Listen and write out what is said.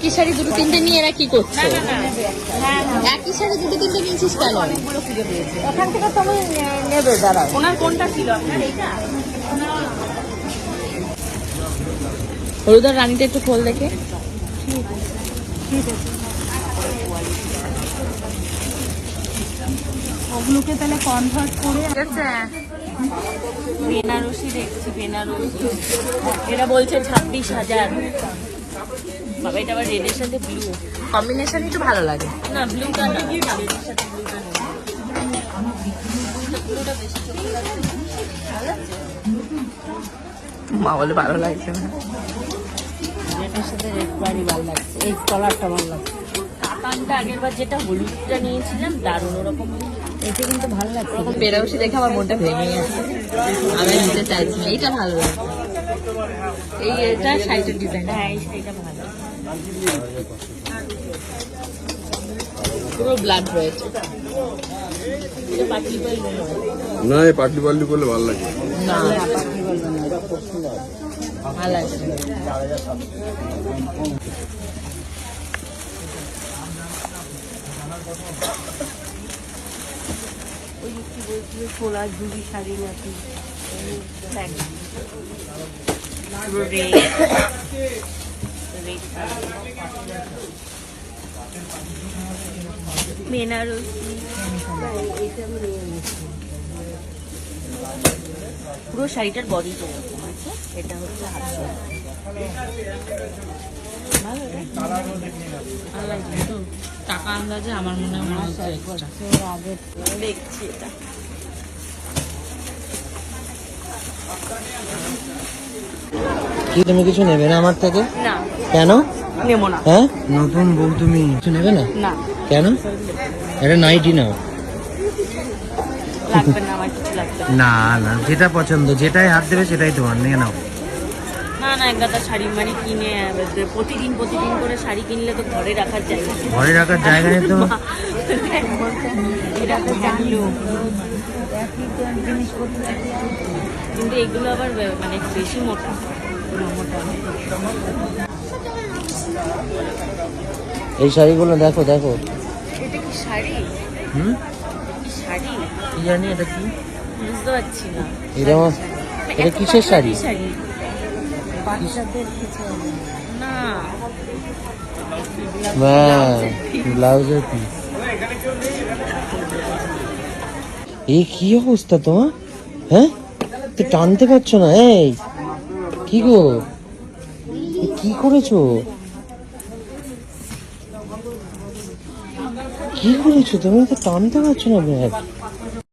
একই শাড়ি দুটো তিনটে নিয়ে এরা কি করছে? একই শাড়ি দুটো তিনটে নিয়েছিস কেন? ওখান থেকে তুমি নেবে দাঁড়াও। ওনার কোনটা ছিল? আপনার এইটা? হলুদার রানীটা একটু খোল দেখে। ওগুলোকে তাহলে কনভার্ট করে বেনারসি দেখছি বেনারসি। এটা বলছে ছাব্বিশ হাজার। বাবা এটা আবার রেডের সাথে ব্লু কম্বিনেশন একটু ভালো লাগে। না ব্লুটা না রেডের সাথে ব্লুটা নেই। মা বলে ভালো লাগছে না। রেডের সাথে রেড বাড়ি ভালো লাগছে। এই কলারটা ভালো লাগছে। কাতানটা আগের বার যেটা হলুদটা নিয়েছিলাম দারুণ ওরকম এটা কিন্তু ভালো লাগছে। বেনারসি দেখে আমার মনটা ভেঙে গেছে। আমি নিতে চাইছি। এইটা ভালো লাগে এই এটা শাড়িটার ডিজাইন হ্যাঁ এই শাড়িটা ভালো। পুরো ব্লাড রয়েছে। না এই পাটলি পাটলি করলে ভালো লাগে। না ভালো যে বলছিল ঝুড়ি শাড়ি নাকি? পুরো শাড়িটার এরকম আছে এটা হচ্ছে হাত টাকা আন্দাজে আমার মনে হয় দেখছি এটা। কি তুমি কিছু নেবে না আমার থেকে? না। কেন? নেব না। হ্যাঁ? নতুন বউ তুমি। কিছু নেবে না? না। কেন? এটা নাইটি নাও না আমার কিছু লাগবে না। না না যেটা পছন্দ যেটাই হাত দেবে সেটাই তোমার নিয়ে নাও। না না একগাদা শাড়ি মাড়ি কিনে প্রতিদিন প্রতিদিন করে শাড়ি কিনলে তো ঘরে রাখার জায়গা নেই। ঘরে রাখার জায়গা নেই তো? এটা তো জানলো কিন্তু এগুলো আবার মানে বেশি মোটা। এই শাড়িগুলো দেখো দেখো। এটা কি শাড়ি? হুম? শাড়ি? কি জানি এটা কি? বুঝতে পারছি না। এটা এটা কিসের শাড়ি? শাড়ি? বাচ্চাদের কিছু না। ব্লাউজের পিস এই কি অবস্থা তোমার? হ্যাঁ? তো টানতে পারছ না এই। কি গো? কি করেছ? কি করেছ? তুমি তো টানতে পারছ না ব্যাগ